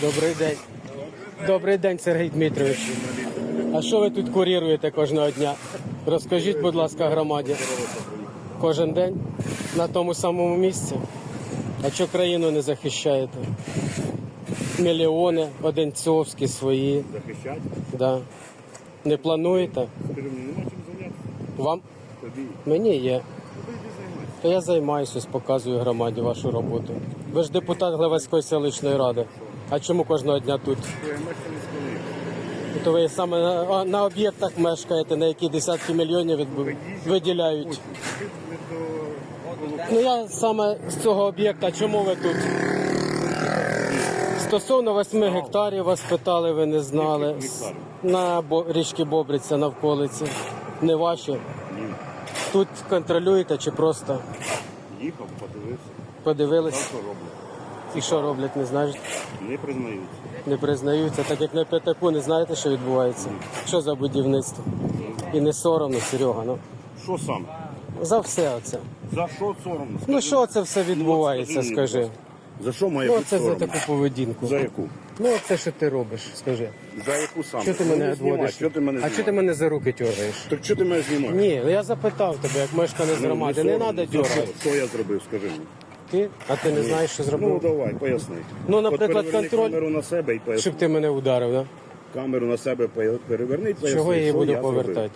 Добрий день. Добрий день, Сергій Дмитрович. А що ви тут куріруєте кожного дня? Розкажіть, будь ласка, громаді. Кожен день на тому самому місці. А що країну не захищаєте? Мільйони, одинцовські свої. Захищати? Да. Не плануєте? Скажи мені, нема чим зайнятися? Вам? Тобі. Мені є. То я займаюся, показую громаді вашу роботу. Ви ж депутат Глевецької селищної ради. А чому кожного дня тут? То ви саме на, на об'єктах мешкаєте, на які десятки мільйонів відбу- виділяють. Ну я саме з цього об'єкта, чому ви тут? Стосовно 8 гектарів вас питали, ви не знали. На річки Бобриця на. Не ваші. Ні. Тут контролюєте чи просто Їхав, подивився. Роблять? І що роблять, не знаєш? Не признаються. Не признаються, так як на п'ятаку не знаєте, що відбувається. Що за будівництво? І не соромно, Серега. Ну Що сам? за все оце. За що соромно? Ну що це все відбувається, скажи скажи. За що має Ну бути це за соромно? таку поведінку. За яку? Ну це що ти робиш, скажи. За яку саме? Що ти Ну, мене не відводиш? Що ти мене а що ти мене за руки тягаєш? Так що ти мене знімаєш? Ні, ну я запитав тебе, як мешканець Ну, громади. Не треба дергати. Що я зробив, скажи мені. Ти? А ти не знаєш, що Ну давай, поясни. Ну, наприклад, От переверни контроль- камеру на себе і поясни. Щоб ти мене ударив, да? Камеру на себе пе- переверни і поясни, Чого я її що буду зробив. повертати?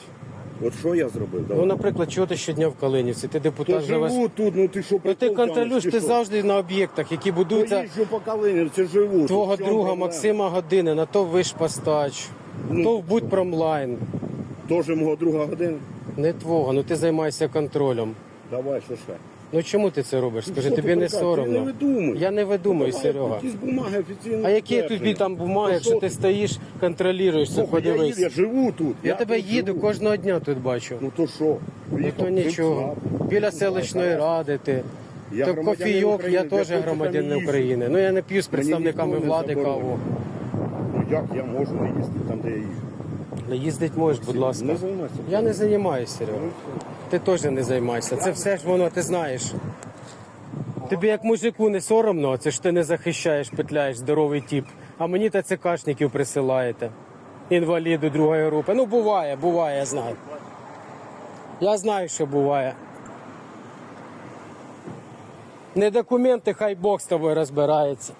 От що я зробив? Ну, Давай. наприклад, чого ти щодня в Калинівці? Ти То депутат живу тут, ну ти що Ну ти прикол контролюєш, ти що? завжди на об'єктах, які будуються Поїжджу по Калинівці, живу. твого. В чому друга проблема? Максима Години, на то Вишпостач, Ну. то в Будьпромлайн. Теж мого друга година. Не твого, ну ти займаєшся контролем. Давай, що ще? Ну чому ти це робиш? Скажи, що ти тобі не приказ? Ти соромно. не видумуй. Я не видумую, Давай Серега. Якісь бумаги офіційно. А які тобі там бумаги, Ну, якщо що ти стоїш, контролюєш це, Слухай, я, їду, подивись. я живу тут. Я тебе тут їду живу. кожного дня тут бачу. Ну то що? Ну Приїхав, то нічого. прийшов. Біля селищної ради ти. Я То громадянин кофійок, України, я теж хочу, громадянин там їжджу. України. Ну я не п'ю з представниками ніхто не влади каву. Ну як я можу не їздити там, де я їжджу? Не їздить можеш, будь ласка. Не займайся. Я не займаюся, Серега. Ти теж не займайся. Це все ж воно, ти знаєш. Тобі як мужику не соромно, це ж ти не захищаєш, петляєш, здоровий тіп. А мені ТЦКшників присилаєте. Інваліду другої групи. Ну буває, буває, я знаю. Я знаю, що буває. Не документи, хай Бог з тобою розбирається.